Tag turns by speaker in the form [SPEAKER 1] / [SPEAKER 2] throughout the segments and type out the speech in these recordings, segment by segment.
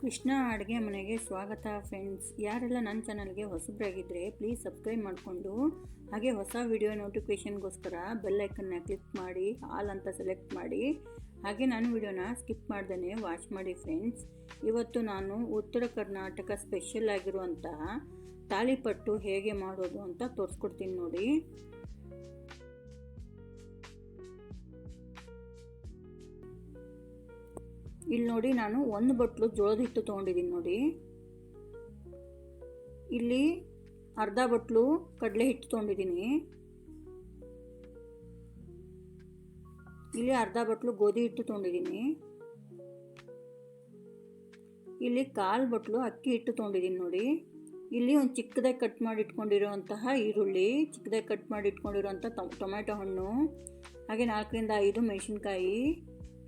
[SPEAKER 1] ಕೃಷ್ಣ ಅಡುಗೆ ಮನೆಗೆ ಸ್ವಾಗತ ಫ್ರೆಂಡ್ಸ್ ಯಾರೆಲ್ಲ ನನ್ನ ಚಾನಲ್ಗೆ ಹೊಸಬ್ರಾಗಿದ್ದರೆ ಪ್ಲೀಸ್ ಸಬ್ಸ್ಕ್ರೈಬ್ ಮಾಡಿಕೊಂಡು, ಹಾಗೆ ಹೊಸ ವಿಡಿಯೋ ನೋಟಿಫಿಕೇಷನ್ಗೋಸ್ಕರ ಬೆಲ್ಲೈಕನ್ನ ಕ್ಲಿಕ್ ಮಾಡಿ ಆಲ್ ಅಂತ ಸೆಲೆಕ್ಟ್ ಮಾಡಿ. ಹಾಗೆ ನಾನು ವಿಡಿಯೋನ ಸ್ಕಿಪ್ ಮಾಡ್ದೇ ವಾಚ್ ಮಾಡಿ ಫ್ರೆಂಡ್ಸ್ ಇವತ್ತು ನಾನು ಉತ್ತರ ಕರ್ನಾಟಕ ಸ್ಪೆಷಲ್ ಆಗಿರುವಂತಹ ತಾಳಿಪಟ್ಟು ಹೇಗೆ ಮಾಡೋದು ಅಂತ ತೋರಿಸ್ಕೊಡ್ತೀನಿ ನೋಡಿ. ಇಲ್ಲಿ ನೋಡಿ ನಾನು ಒಂದು ಬಟ್ಲು ಜೋಳದ ಹಿಟ್ಟು ತೊಗೊಂಡಿದ್ದೀನಿ ನೋಡಿ. ಇಲ್ಲಿ ಅರ್ಧ ಬಟ್ಲು ಕಡಲೆ ಹಿಟ್ಟು ತೊಗೊಂಡಿದ್ದೀನಿ. ಇಲ್ಲಿ ಅರ್ಧ ಬಟ್ಲು ಗೋಧಿ ಹಿಟ್ಟು ತೊಗೊಂಡಿದ್ದೀನಿ. ಇಲ್ಲಿ ಕಾಲು ಬಟ್ಲು ಅಕ್ಕಿ ಹಿಟ್ಟು ತೊಗೊಂಡಿದ್ದೀನಿ ನೋಡಿ. ಇಲ್ಲಿ ಒಂದು ಚಿಕ್ಕದಾಗಿ ಕಟ್ ಮಾಡಿ ಇಟ್ಕೊಂಡಿರುವಂತಹ ಈರುಳ್ಳಿ, ಚಿಕ್ಕದಾಗಿ ಕಟ್ ಮಾಡಿ ಇಟ್ಕೊಂಡಿರುವಂಥ ಟೊಮೆಟೊ ಹಣ್ಣು, ಹಾಗೆ ನಾಲ್ಕರಿಂದ ಐದು ಮೆಣಸಿನ್ಕಾಯಿ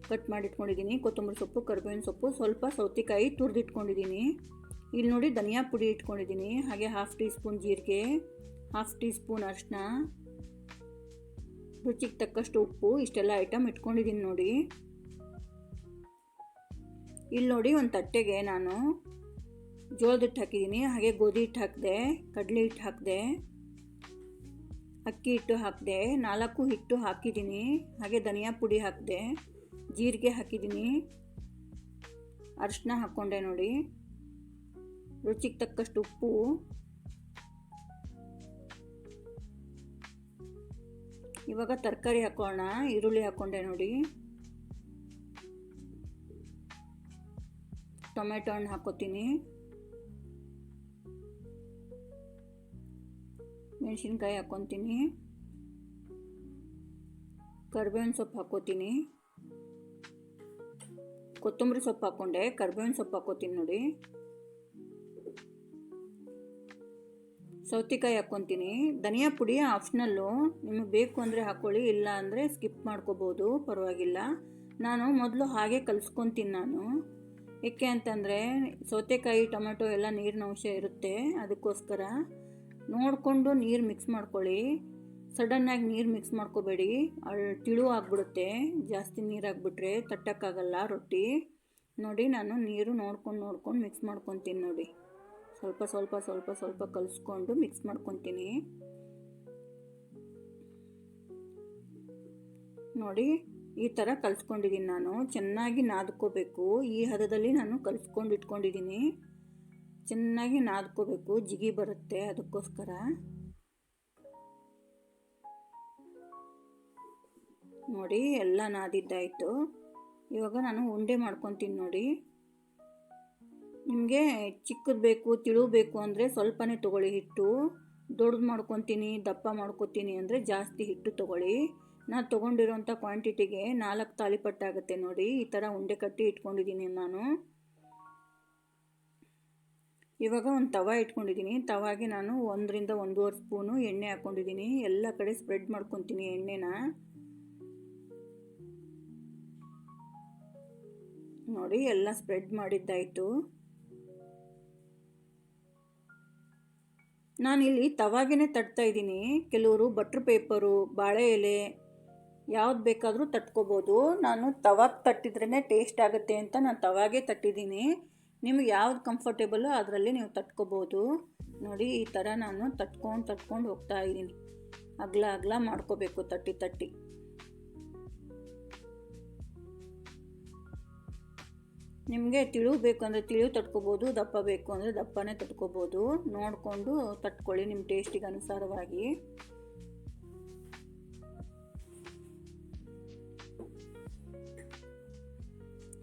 [SPEAKER 1] ಕಟ್ ಮಾಡಿ ಇಟ್ಕೊಂಡಿದ್ದೀನಿ ಕೊತ್ತಂಬರಿ ಸೊಪ್ಪು, ಕರ್ಬೇವಿನ ಸೊಪ್ಪು, ಸ್ವಲ್ಪ ಸೌತೆಕಾಯಿ ತುರಿದಿಟ್ಕೊಂಡಿದ್ದೀನಿ. ಇಲ್ಲಿ ನೋಡಿ ಧನಿಯಾ ಪುಡಿ ಇಟ್ಕೊಂಡಿದ್ದೀನಿ, ಹಾಗೆ ಹಾಫ್ ಟೀ ಸ್ಪೂನ್ ಜೀರಿಗೆ ಹಾಫ್ ಟೀ ಸ್ಪೂನ್ ಅರಿಶಿನ ರುಚಿಗೆ ತಕ್ಕಷ್ಟು ಉಪ್ಪು, ಇಷ್ಟೆಲ್ಲ ಐಟಮ್ ಇಟ್ಕೊಂಡಿದ್ದೀನಿ ನೋಡಿ. ಇಲ್ಲಿ ನೋಡಿ ಒಂದು ತಟ್ಟೆಗೆ ನಾನು ಜೋಳದ ಹಿಟ್ಟು ಹಾಕಿದ್ದೀನಿ, ಹಾಗೆ ಗೋಧಿ ಹಿಟ್ಟು ಹಾಕಿದೆ, ಕಡಲೆ ಹಿಟ್ಟು ಹಾಕಿದೆ, ಅಕ್ಕಿ ಹಿಟ್ಟು ಹಾಕಿದೆ, ನಾಲ್ಕು ಹಿಟ್ಟು ಹಾಕಿದ್ದೀನಿ, ಹಾಗೆ ಧನಿಯಾ ಪುಡಿ ಹಾಕಿದೆ. ಜೀರಿಗೆ ಹಾಕಿದ್ದೀನಿ. ಅರಿಶಿನ ಹಾಕ್ಕೊಂಡೆ ನೋಡಿ. ರುಚಿಗೆ ತಕ್ಕಷ್ಟು ಉಪ್ಪು. ಇವಾಗ ತರಕಾರಿ ಹಾಕೋಣ. ಈರುಳ್ಳಿ ಹಾಕ್ಕೊಂಡೆ ನೋಡಿ. ಟೊಮೆಟೊ ಹಣ್ಣು ಹಾಕೋತೀನಿ. ಮೆಣಸಿನ್ಕಾಯಿ ಹಾಕ್ಕೊತೀನಿ ಕರ್ಬೇವಿನ ಸೊಪ್ಪು ಹಾಕೋತೀನಿ. ಕೊತ್ತಂಬರಿ ಸೊಪ್ಪು ಹಾಕ್ಕೊಂಡೆ ಕರ್ಬೇವಿನ ಸೊಪ್ಪು ಹಾಕೋತೀನಿ ನೋಡಿ. ಸೌತೆಕಾಯಿ ಹಾಕ್ಕೊತೀನಿ ಧನಿಯಾ ಪುಡಿ ಆಪ್ಷನಲ್ಲು. ನಿಮಗೆ ಬೇಕು ಅಂದರೆ ಹಾಕ್ಕೊಳ್ಳಿ ಇಲ್ಲ ಅಂದರೆ ಸ್ಕಿಪ್ ಮಾಡ್ಕೋಬೋದು, ಪರವಾಗಿಲ್ಲ. ನಾನು ಮೊದಲು ಹಾಗೆ ಕಲಿಸ್ಕೊತೀನಿ ನಾನು. ಏಕೆ ಅಂತಂದರೆ, ಸೌತೆಕಾಯಿ, ಟೊಮೆಟೊ ಎಲ್ಲ ನೀರಿನ ಅಂಶ ಇರುತ್ತೆ, ಅದಕ್ಕೋಸ್ಕರ ನೋಡಿಕೊಂಡು ನೀರು ಮಿಕ್ಸ್ ಮಾಡ್ಕೊಳ್ಳಿ. ಸಡನ್ನಾಗಿ ನೀರು ಮಿಕ್ಸ್ ಮಾಡ್ಕೋಬೇಡಿ. ತಿಳು ಆಗಿಬಿಡುತ್ತೆ. ಜಾಸ್ತಿ ನೀರು ಹಾಕ್ಬಿಟ್ರೆ ತಟ್ಟಕ್ಕಾಗಲ್ಲ ರೊಟ್ಟಿ. ನೋಡಿ ನಾನು ನೀರು ನೋಡ್ಕೊಂಡು ನೋಡ್ಕೊಂಡು ಮಿಕ್ಸ್ ಮಾಡ್ಕೊತೀನಿ ನೋಡಿ. ಸ್ವಲ್ಪ ಸ್ವಲ್ಪ ಸ್ವಲ್ಪ ಸ್ವಲ್ಪ ಕಲಿಸ್ಕೊಂಡು ಮಿಕ್ಸ್ ಮಾಡ್ಕೊತೀನಿ. ನೋಡಿ ಈ ಥರ ಕಲಿಸ್ಕೊಂಡಿದ್ದೀನಿ ನಾನು. ಚೆನ್ನಾಗಿ ನಾದ್ಕೋಬೇಕು. ಈ ಹದದಲ್ಲಿ ನಾನು ಕಲಿಸ್ಕೊಂಡು ಇಟ್ಕೊಂಡಿದ್ದೀನಿ ಚೆನ್ನಾಗಿ ನಾದ್ಕೋಬೇಕು. ಜಿಗಿ ಬರುತ್ತೆ ಅದಕ್ಕೋಸ್ಕರ. ನೋಡಿ, ಎಲ್ಲ ನಾದಿದ್ದಾಯಿತು. ಇವಾಗ ನಾನು ಉಂಡೆ ಮಾಡ್ಕೊತೀನಿ ನೋಡಿ. ನಿಮಗೆ ಚಿಕ್ಕದು ಬೇಕು ತಿಳು ಬೇಕು ಅಂದರೆ ಸ್ವಲ್ಪನೇ ತೊಗೊಳ್ಳಿ ಹಿಟ್ಟು. ದೊಡ್ಡದು ಮಾಡ್ಕೊತೀನಿ, ದಪ್ಪ ಮಾಡ್ಕೊತೀನಿ ಅಂದರೆ ಜಾಸ್ತಿ ಹಿಟ್ಟು ತೊಗೊಳ್ಳಿ. ನಾನು ತೊಗೊಂಡಿರೋಂಥ ಕ್ವಾಂಟಿಟಿಗೆ ನಾಲ್ಕು ತಾಲಿಪಟ್ಟಾಗುತ್ತೆ ನೋಡಿ. ಈ ಥರ ಉಂಡೆ ಕಟ್ಟಿ ಇಟ್ಕೊಂಡಿದ್ದೀನಿ ನಾನು. ಇವಾಗ ಒಂದು ತವ ಇಟ್ಕೊಂಡಿದ್ದೀನಿ. ತವಾಗೆ ನಾನು ಒಂದರಿಂದ ಒಂದೂವರೆ ಸ್ಪೂನು ಎಣ್ಣೆ ಹಾಕ್ಕೊಂಡಿದ್ದೀನಿ ಎಲ್ಲ ಕಡೆ ಸ್ಪ್ರೆಡ್ ಮಾಡ್ಕೊತೀನಿ ಎಣ್ಣೆನ. ನೋಡಿ, ಎಲ್ಲ ಸ್ಪ್ರೆಡ್ ಮಾಡಿದ್ದಾಯಿತು. ನಾನಿಲ್ಲಿ ತವಾಗೇ ತಟ್ತಾ ಇದ್ದೀನಿ. ಕೆಲವರು ಬಟ್ರ್ ಪೇಪರು ಬಾಳೆ ಎಲೆ, ಯಾವ್ದು ಬೇಕಾದರೂ ತಟ್ಕೋಬೋದು. ನಾನು ತವಾಗ ತಟ್ಟಿದ್ರೇ ಟೇಸ್ಟ್ ಆಗುತ್ತೆ ಅಂತ ನಾನು ತವಾಗೆ ತಟ್ಟಿದ್ದೀನಿ. ನಿಮ್ಗೆ ಯಾವ್ದು ಕಂಫರ್ಟೇಬಲು ಅದರಲ್ಲಿ ನೀವು ತಟ್ಕೋಬೋದು. ನೋಡಿ, ಈ ಥರ ನಾನು ತಟ್ಕೊಂಡು ತಟ್ಕೊಂಡು ಹೋಗ್ತಾ ಇದ್ದೀನಿ. ಅಗ್ಲ ಅಗ್ಲ ಮಾಡ್ಕೋಬೇಕು, ತಟ್ಟಿ ತಟ್ಟಿ. ನಿಮಗೆ ತಿಳು ಅಂದರೆ ತಿಳು ತಟ್ಕೊಬೋದು, ದಪ್ಪ ಬೇಕು ಅಂದರೆ ದಪ್ಪನೇ ತಟ್ಕೋಬೋದು. ನೋಡಿಕೊಂಡು ತಟ್ಕೊಳ್ಳಿ ನಿಮ್ಮ ಟೇಸ್ಟಿಗೆ ಅನುಸಾರವಾಗಿ.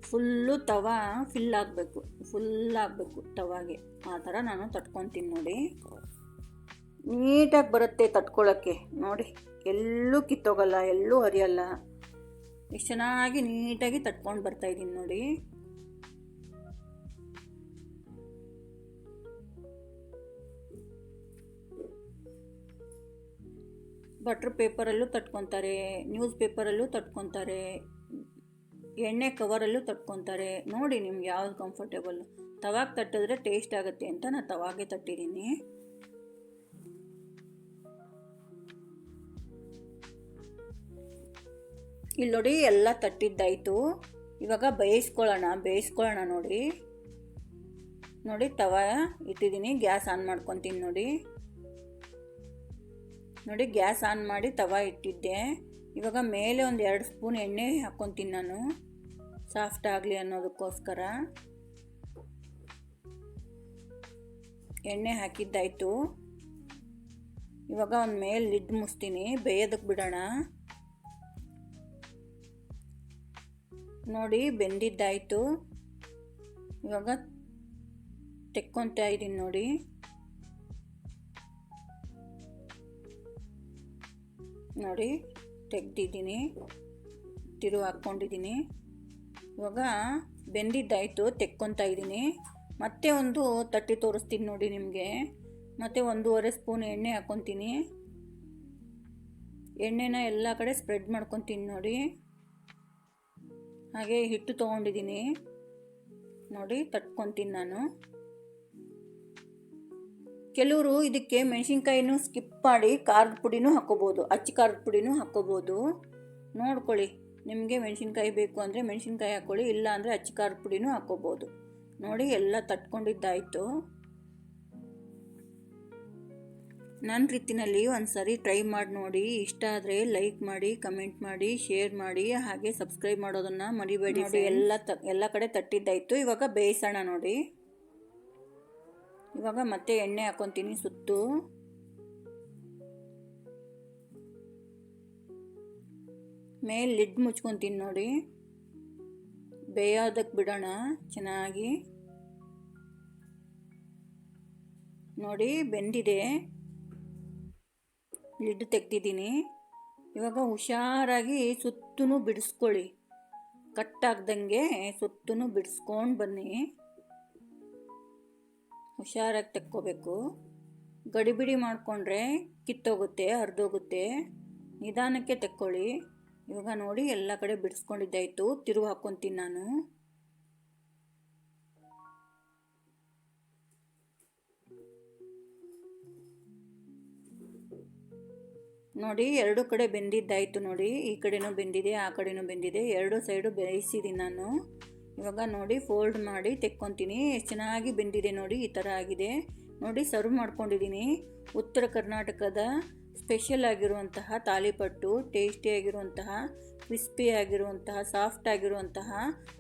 [SPEAKER 1] ಫುಲ್ಲು ತವ ಫಿಲ್ ಆಗಬೇಕು ಫುಲ್ ಆಗಬೇಕು ತವಾಗೆ. ಆ ಥರ ನಾನು ತಟ್ಕೊತೀನಿ ನೋಡಿ. ನೀಟಾಗಿ ಬರುತ್ತೆ ತಟ್ಕೊಳ್ಳೋಕ್ಕೆ ನೋಡಿ, ಎಲ್ಲೂ ಕಿತ್ತೋಗಲ್ಲ, ಎಲ್ಲೂ ಹರಿಯಲ್ಲ. ಎಷ್ಟು ಚೆನ್ನಾಗಿ ನೀಟಾಗಿ ತಟ್ಕೊಂಡು ಬರ್ತಾಯಿದ್ದೀನಿ ನೋಡಿ. ಬಟ್ರ್ ಪೇಪರಲ್ಲೂ ತಟ್ಕೊತಾರೆ ನ್ಯೂಸ್ ಪೇಪರಲ್ಲೂ ತಟ್ಕೊತಾರೆ, ಎಣ್ಣೆ ಕವರಲ್ಲೂ ತಟ್ಕೊತಾರೆ. ನೋಡಿ ನಿಮ್ಗೆ ಯಾವ್ದು ಕಂಫರ್ಟೇಬಲ್ ತವಾಗ ತಟ್ಟಿದ್ರೆ ಟೇಸ್ಟ್ ಆಗುತ್ತೆ ಅಂತ ನಾನು ತವಾಗೆ ತಟ್ಟಿದ್ದೀನಿ. ಇಲ್ಲಿ ನೋಡಿ ಎಲ್ಲ ತಟ್ಟಿದ್ದಾಯಿತು. ಇವಾಗ ಬೇಯಿಸ್ಕೊಳ್ಳೋಣ ಬೇಯಿಸ್ಕೊಳ್ಳೋಣ ನೋಡಿ. ನೋಡಿ ತವ ಇಟ್ಟಿದ್ದೀನಿ, ಗ್ಯಾಸ್ ಆನ್ ಮಾಡ್ಕೊತೀನಿ ನೋಡಿ. ನೋಡಿ ಗ್ಯಾಸ್ ಆನ್ ಮಾಡಿ ತವ ಇಟ್ಟಿದ್ದೆ. ಇವಾಗ ಮೇಲೆ ಒಂದು ಎರಡು ಸ್ಪೂನ್ ಎಣ್ಣೆ ಹಾಕ್ಕೊತೀನಿ ನಾನು. ಸಾಫ್ಟ್ ಆಗಲಿ ಅನ್ನೋದಕ್ಕೋಸ್ಕರ. ಎಣ್ಣೆ ಹಾಕಿದ್ದಾಯಿತು. ಇವಾಗ ಒಂದು ಮೇಲೆ ಲಿಡ್ ಮುಸ್ತೀನಿ ಬೇಯೋದಕ್ಕೆ ಬಿಡೋಣ. ನೋಡಿ ಬೆಂದಿದ್ದಾಯಿತು. ಇವಾಗ ತೆಕ್ಕೊತಾ ಇದ್ದೀನಿ ನೋಡಿ. ನೋಡಿ, ತೆಗ್ದಿದ್ದೀನಿ, ತಿರು ಹಾಕ್ಕೊಂಡಿದ್ದೀನಿ. ಇವಾಗ ಬೆಂದಿದ್ದಾಯಿತು, ತೆಕ್ಕೊತಾ ಇದ್ದೀನಿ. ಮತ್ತೆ ಒಂದು ತಟ್ಟಿ ತೋರಿಸ್ತೀನಿ ನೋಡಿ ನಿಮಗೆ. ಮತ್ತು ಒಂದೂವರೆ ಸ್ಪೂನ್ ಎಣ್ಣೆ ಹಾಕ್ಕೊತೀನಿ. ಎಣ್ಣೆನ ಎಲ್ಲ ಕಡೆ ಸ್ಪ್ರೆಡ್ ಮಾಡ್ಕೊತೀನಿ ನೋಡಿ. ಹಾಗೆ ಹಿಟ್ಟು ತೊಗೊಂಡಿದ್ದೀನಿ. ನೋಡಿ, ತಟ್ಕೊತೀನಿ ನಾನು. ಕೆಲವರು ಇದಕ್ಕೆ ಮೆಣಸಿನ್ಕಾಯಿನೂ ಸ್ಕಿಪ್ ಮಾಡಿ ಖಾರದ ಪುಡಿನೂ ಹಾಕ್ಕೋಬೋದು ಅಚ್ಚ ಖಾರದ ಪುಡಿನೂ ಹಾಕ್ಕೋಬೋದು ನೋಡ್ಕೊಳ್ಳಿ ನಿಮಗೆ ಮೆಣಸಿನ್ಕಾಯಿ ಬೇಕು ಅಂದರೆ ಮೆಣಸಿನ್ಕಾಯಿ ಹಾಕ್ಕೊಳ್ಳಿ ಇಲ್ಲ ಅಂದರೆ ಅಚ್ಚ ಖಾರದ ಪುಡಿನೂ ಹಾಕ್ಕೋಬೋದು ನೋಡಿ ಎಲ್ಲ ತಟ್ಕೊಂಡಿದ್ದಾಯಿತು. ನನ್ನ ರೀತಿನಲ್ಲಿ ಒಂದು ಸರಿ ಟ್ರೈ ಮಾಡಿ ನೋಡಿ. ಇಷ್ಟ ಆದರೆ ಲೈಕ್ ಮಾಡಿ ಕಮೆಂಟ್ ಮಾಡಿ ಶೇರ್ ಮಾಡಿ ಹಾಗೆ ಸಬ್ಸ್ಕ್ರೈಬ್ ಮಾಡೋದನ್ನು ಮರಿಬೇಡಿ ಎಲ್ಲ ತ ಎಲ್ಲ ಕಡೆ ತಟ್ಟಿದ್ದಾಯಿತು. ಇವಾಗ ಬೇಯಿಸೋಣ ನೋಡಿ. ಇವಾಗ ಮತ್ತೆ ಎಣ್ಣೆ ಹಾಕೊತೀನಿ ಸುತ್ತು. ಮೇಲೆ ಲಿಡ್ ಮುಚ್ಕೊತೀನಿ ನೋಡಿ. ಬೇಯೋದಕ್ಕೆ ಬಿಡೋಣ ಚೆನ್ನಾಗಿ. ನೋಡಿ ಬೆಂದಿದೆ. ಲಿಡ್ ತೆಗ್ದಿದ್ದೀನಿ. ಇವಾಗ ಹುಷಾರಾಗಿ ಸುತ್ತೂ ಬಿಡಿಸ್ಕೊಳ್ಳಿ. ಕಟ್ಟಾಗ್ದಂಗೆ ಸುತ್ತೂ ಬಿಡಿಸ್ಕೊಂಡು ಬನ್ನಿ. ಹುಷಾರಾಗಿ ತಕ್ಕೋಬೇಕು. ಗಡಿಬಿಡಿ ಮಾಡಿಕೊಂಡ್ರೆ ಕಿತ್ತೋಗುತ್ತೆ, ಹರಿದೋಗುತ್ತೆ. ನಿಧಾನಕ್ಕೆ ತೆಕ್ಕೊಳ್ಳಿ. ಇವಾಗ ನೋಡಿ, ಎಲ್ಲ ಕಡೆ ಬಿಡಿಸ್ಕೊಂಡಿದ್ದಾಯಿತು. ತಿರುವು ಹಾಕ್ಕೊತೀನಿ ನಾನು. ನೋಡಿ, ಎರಡು ಕಡೆ ಬೆಂದಿದ್ದಾಯಿತು ನೋಡಿ. ಈ ಕಡೆನೂ ಬೆಂದಿದೆ, ಆ ಕಡೆನೂ ಬೆಂದಿದೆ. ಎರಡು ಸೈಡು ಬೇಯಿಸಿದ್ದೀನಿ ನಾನು. ಇವಾಗ ನೋಡಿ ಫೋಲ್ಡ್ ಮಾಡಿ ತೆಕ್ಕೊತೀನಿ. ಎಷ್ಟು ಚೆನ್ನಾಗಿ ಬೆಂದಿದೆ ನೋಡಿ, ಈ ಥರ ಆಗಿದೆ. ನೋಡಿ ಸರ್ವ್ ಮಾಡ್ಕೊಂಡಿದ್ದೀನಿ. ಉತ್ತರ ಕರ್ನಾಟಕದ ಸ್ಪೆಷಲ್ ಆಗಿರುವಂತಹ ತಾಲಿಪಟ್ಟು ಟೇಸ್ಟಿಯಾಗಿರುವಂತಹ ಕ್ರಿಸ್ಪಿ ಆಗಿರುವಂತಹ ಸಾಫ್ಟ್ ಆಗಿರುವಂತಹ